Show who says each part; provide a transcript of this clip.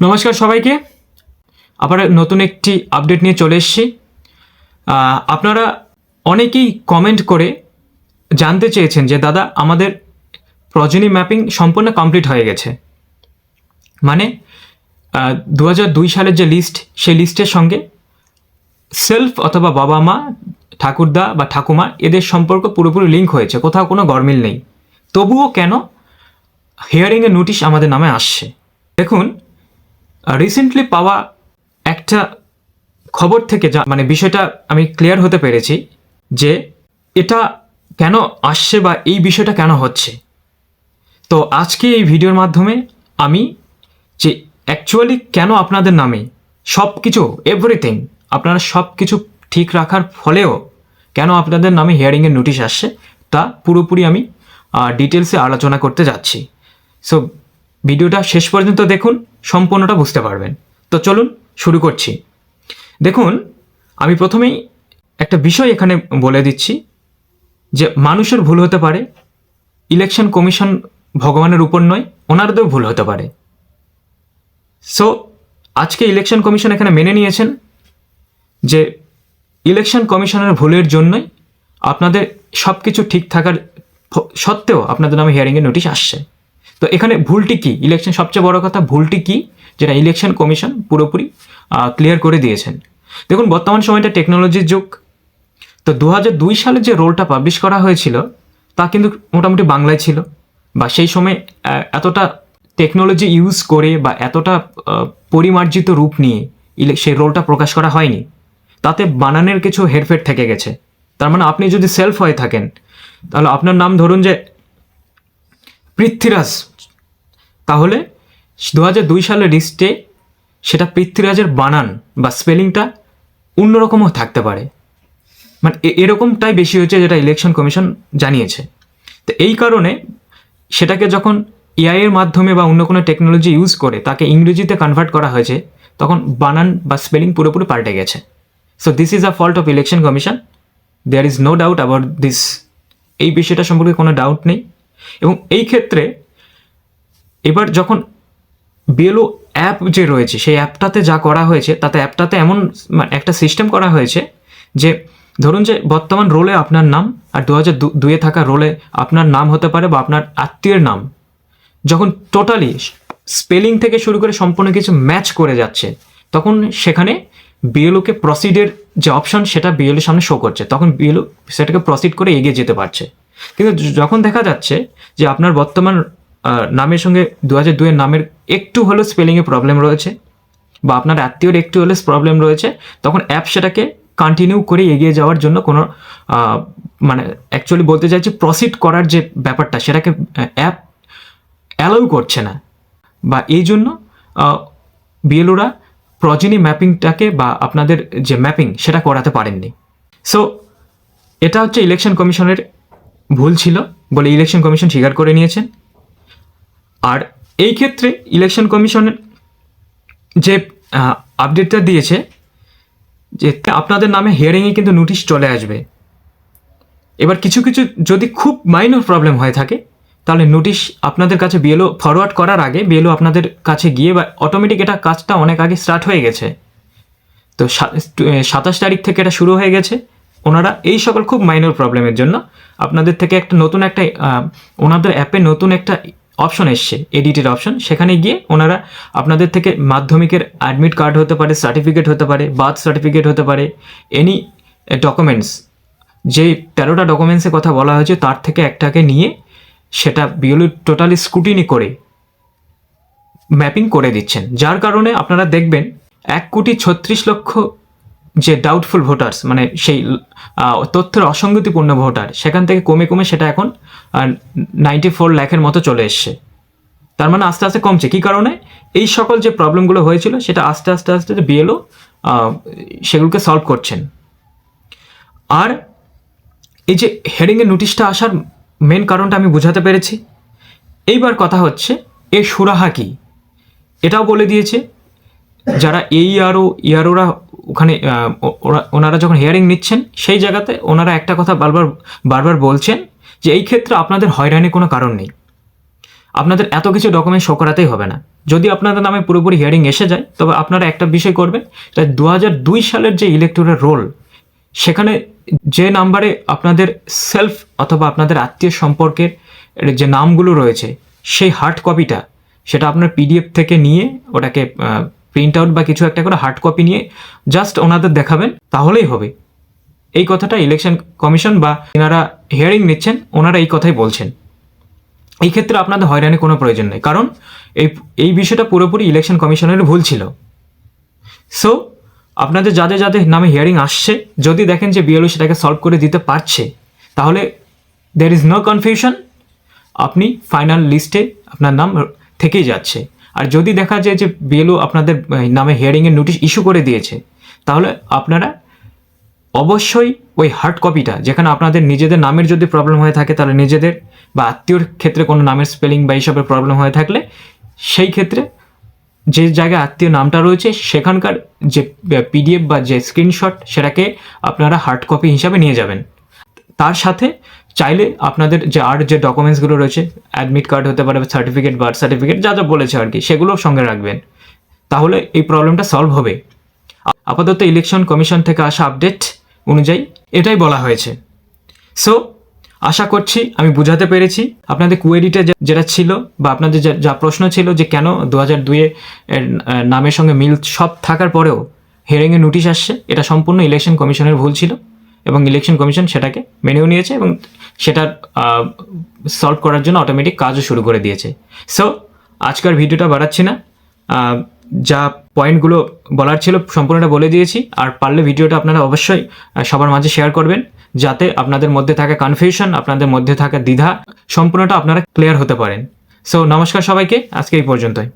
Speaker 1: নমস্কার সবাইকে। আবার নতুন একটি আপডেট নিয়ে চলে এসেছি। আপনারা অনেকেই কমেন্ট করে জানতে চেয়েছেন যে, দাদা, আমাদের প্রজনী ম্যাপিং সম্পূর্ণ কমপ্লিট হয়ে গেছে। মানে দু দুই সালের যে লিস্ট সেই লিস্টের সঙ্গে সেলফ অথবা বাবা মা, ঠাকুরদা বা ঠাকুমা, এদের সম্পর্ক পুরোপুরি লিঙ্ক হয়েছে। কোথাও কোনো গরমিল নেই। তবুও কেন? হিয়ারিংয়ের নোটিশ আমাদের নামে আসছে। দেখুন রিসেন্টলি পাওয়া একটা খবর থেকে যা মানে বিষয়টা আমি ক্লিয়ার হতে পেরেছি যে এটা কেন আসছে বা এই বিষয়টা কেন হচ্ছে। তো আজকে এই ভিডিওর মাধ্যমে আমি যে অ্যাকচুয়ালি কেন আপনাদের নামে সব কিছু এভরিথিং আপনারা সব কিছু ঠিক রাখার ফলেও কেন আপনাদের নামে হিয়ারিংয়ের নোটিশ আসছে, তা পুরোপুরি আমি ডিটেলসে আলোচনা করতে যাচ্ছি। সো ভিডিওটা শেষ পর্যন্ত দেখুন, সম্পূর্ণটা বুঝতে পারবেন। তো চলুন, শুরু করছি। দেখুন, আমি প্রথমেই একটা বিষয় এখানে বলে দিচ্ছি যে মানুষের ভুল হতে পারে, ইলেকশন কমিশন ভগবানের উপর নয়, ওনারদেরও ভুল হতে পারে। সো আজকে ইলেকশন কমিশন এখানে মেনে নিয়েছেন যে ইলেকশন কমিশনের ভুলের জন্যই আপনাদের সব কিছু ঠিক থাকার সত্ত্বেও আপনাদের নামে হিয়ারিংয়ের নোটিশ আসছে। তো এখানে ভুলটি কি? ইলেকশন সবচেয়ে বড় কথা ভুলটি কি? যেটা ইলেকশন কমিশন পুরোপুরি ক্লিয়ার করে দিয়েছেন। দেখুন, বর্তমান সময়টা টেকনোলজির যুগ। তো দু দুই সালে যে রোলটা পাবলিশ করা হয়েছিল, তা কিন্তু মোটামুটি বাংলায় ছিল। বা সেই সময় এতটা টেকনোলজি ইউজ করে বা এতটা পরিমার্জিত রূপ নিয়ে সেই রোলটা প্রকাশ করা হয়নি। তাতে বানানের কিছু হেরফের থেকে গেছে। তার মানে আপনি যদি সেলফ হয়ে থাকেন, তাহলে আপনার নাম ধরুন যে পৃথ্বীরাজ। তাহলে দু হাজার দুই সালের লিস্টে সেটা পৃথ্বীরাজের বানান বা স্পেলিংটা অন্যরকমও থাকতে পারে। মানে এরকমটাই বেশি হয়েছে যেটা ইলেকশন কমিশন জানিয়েছে। তো এই কারণে সেটাকে যখন এআইয়ের মাধ্যমে বা অন্য কোনো টেকনোলজি ইউজ করে তাকে ইংরেজিতে কনভার্ট করা হয়েছে, তখন বানান বা স্পেলিং পুরোপুরি পাল্টে গেছে। So this is a fault of election commission there is no doubt about this এই বিষয়টা সম্পর্কে কোনো ডাউট নেই। এবং এই ক্ষেত্রে এবার যখন বিএলও অ্যাপ যে রয়েছে, সেই অ্যাপটাতে যা করা হয়েছে, তাতে অ্যাপটাতে এমন মানে একটা সিস্টেম করা হয়েছে যে ধরুন যে বর্তমান রোলে আপনার নাম আর দু হাজার দুয়ে থাকা রোলে আপনার নাম হতে পারে বা আপনার আত্মীয়ের নাম। যখন টোটালি স্পেলিং থেকে শুরু করে সম্পূর্ণ কিছু ম্যাচ করে যাচ্ছে, তখন সেখানে বিএলওকে প্রসিডের যে অপশন সেটা বিএলওর সামনে শো করছে। তখন বিএলও সেটাকে প্রসিড করে এগিয়ে যেতে পারছে। কিন্তু যখন দেখা যাচ্ছে যে আপনার বর্তমান নামের সঙ্গে দু হাজার দুয়ের নামের একটু হলেও স্পেলিংয়ে প্রবলেম রয়েছে বা আপনার আত্মীয়র একটু হলে প্রবলেম রয়েছে, তখন অ্যাপ সেটাকে কন্টিনিউ করে এগিয়ে যাওয়ার জন্য কোনো মানে অ্যাকচুয়ালি বলতে চাইছি প্রসিড করার যে ব্যাপারটা, সেটাকে অ্যাপ অ্যালাউ করছে না। বা এই জন্য বিএলওরা প্রজনী ম্যাপিংটাকে বা আপনাদের যে ম্যাপিং সেটা করাতে পারেননি। সো এটা হচ্ছে ইলেকশন কমিশনের ভুল ছিল বলে ইলেকশন কমিশন স্বীকার করে নিয়েছেন। আর এই ক্ষেত্রে ইলেকশন কমিশনের যে আপডেটটা দিয়েছে, যে আপনাদের নামে হিয়ারিংয়ে কিন্তু নোটিশ চলে আসবে। এবার কিছু কিছু যদি খুব মাইনর প্রবলেম হয়ে থাকে, তাহলে নোটিশ আপনাদের কাছে বিএলও ফরওয়ার্ড করার আগে বিএলও আপনাদের কাছে গিয়ে বা অটোমেটিক এটা কাজটা অনেক আগে স্টার্ট হয়ে গেছে। তো সাতাশ তারিখ থেকে এটা শুরু হয়ে গেছে। ওনারা এই সকল খুব মাইনর প্রবলেমের জন্য আপনাদের থেকে একটা নতুন একটা ওনাদের অ্যাপে নতুন একটা অপশন এসছে এডিটের অপশন সেখানে গিয়ে ওনারা আপনাদের থেকে মাধ্যমিকের অ্যাডমিট কার্ড হতে পারে সার্টিফিকেট হতে পারে বার্থ সার্টিফিকেট হতে পারে এনি ডকুমেন্টস যে তেরোটা ডকুমেন্টসের কথা বলা হয়েছে, তার থেকে একটাকে নিয়ে সেটা বিএলও টোটালি স্কুটিনি করে ম্যাপিং করে দিচ্ছেন। যার কারণে আপনারা দেখবেন এক কোটি ছত্রিশ লক্ষ যে ডাউটফুল ভোটার্স মানে সেই তথ্যের অসঙ্গতিপূর্ণ ভোটার, সেখান থেকে কমে কমে সেটা এখন নাইনটি ফোর ল্যাখের মতো চলে এসছে। তার মানে আস্তে আস্তে কমছে। কী কারণে? এই সকল যে প্রবলেমগুলো হয়েছিল, সেটা আস্তে আস্তে আস্তে বিএলও সেগুলোকে সলভ করছেন। আর এই যে হেডিংয়ের নোটিশটা আসার মেন কারণটা আমি বোঝাতে পেরেছি। এইবার কথা হচ্ছে এ সুরাহা কি? এটাও বলে দিয়েছে, যারা এই আরও ইয়ারোরা ওখানে ওনারা যখন হিয়ারিং নিচ্ছেন, সেই জায়গাতে ওনারা একটা কথা বারবার বারবার বলছেন যে এই ক্ষেত্রে আপনাদের হয়রানির কোনো কারণ নেই। আপনাদের এত কিছু ডকুমেন্ট শো করাতেই হবে না। যদি আপনাদের নামে পুরোপুরি হিয়ারিং এসে যায়, তবে আপনারা একটা বিষয় করবেন দু হাজার দুই সালের যে ইলেকটোরাল রোল সেখানে যে নাম্বারে আপনাদের সেলফ অথবা আপনাদের আত্মীয় সম্পর্কের যে নামগুলো রয়েছে, সেই হার্ড কপিটা সেটা আপনার পিডিএফ থেকে নিয়ে ওটাকে প্রিন্ট আউট বা কিছু একটা করে হার্ড কপি নিয়ে জাস্ট ওনাদের দেখাবেন, তাহলেই হবে। এই কথাটা ইলেকশন কমিশন বা এনারা হিয়ারিং নিচ্ছেন, ওনারা এই কথাই বলছেন। এই ক্ষেত্রে আপনাদের হয়রানির কোনো প্রয়োজন নেই, কারণ এই এই বিষয়টা পুরোপুরি ইলেকশন কমিশনের ভুল ছিল। সো আপনাদের যাদের যাদের নামে হিয়ারিং আসছে, যদি দেখেন যে বিএলও সেটাকে সলভ করে দিতে পারছে, তাহলে দের ইজ নো কনফিউশন আপনি ফাইনাল লিস্টে আপনার নাম থেকেই যাচ্ছে। আর যদি দেখা যায় যে বিএলও আপনাদের নামে হিয়ারিংয়ের নোটিশ ইস্যু করে দিয়েছে, তাহলে আপনারা অবশ্যই ওই হার্ড কপিটা যেখানে আপনাদের নিজেদের নামের যদি প্রবলেম হয়ে থাকে, তাহলে নিজেদের বা আত্মীয়র ক্ষেত্রে কোনো নামের স্পেলিং বা এইসবের প্রবলেম হয়ে থাকলে, সেই ক্ষেত্রে যে জায়গায় আত্মীয় নামটা রয়েছে, সেখানকার যে পিডিএফ বা যে স্ক্রিনশট সেটাকে আপনারা হার্ড কপি হিসাবে নিয়ে যাবেন। তার সাথে চাইলে আপনাদের যে আর যে ডকুমেন্টসগুলো রয়েছে অ্যাডমিট কার্ড হতে পারে সার্টিফিকেট বার্থ সার্টিফিকেট যা যা বলেছে আর কি, সেগুলো সঙ্গে রাখবেন। তাহলে এই প্রবলেমটা সলভ হবে। আপাতত ইলেকশন কমিশন থেকে আসা আপডেট অনুযায়ী এটাই বলা হয়েছে। সো আশা করছি আমি বুঝাতে পেরেছি। আপনাদের কুয়েরিটা যেটা ছিল বা আপনাদের যা- প্রশ্ন ছিল যে কেন দু হাজার দুয়ে নামের সঙ্গে মিল সব থাকার পরেও হিয়ারিংয়ের নোটিশ আসছে, এটা সম্পূর্ণ ইলেকশন কমিশনের ভুল ছিল। এবং ইলেকশন কমিশন সেটাকে মেনেও নিয়েছে এবং সেটা সলভ করার জন্য অটোমেটিক কাজও শুরু করে দিয়েছে। সো আজকের ভিডিওটা বাড়াচ্ছি না। যা পয়েন্টগুলো বলার ছিল সম্পূর্ণটা বলে দিয়েছি। আর পারলে ভিডিওটা আপনারা অবশ্যই সবার মাঝে শেয়ার করবেন। যাতে আপনাদের মধ্যে থাকা কনফিউশন আপনাদের মধ্যে থাকা দ্বিধা সম্পূর্ণটা আপনারা ক্লিয়ার হতে পারেন। সো নমস্কার সবাইকে। আজকে এই পর্যন্তই।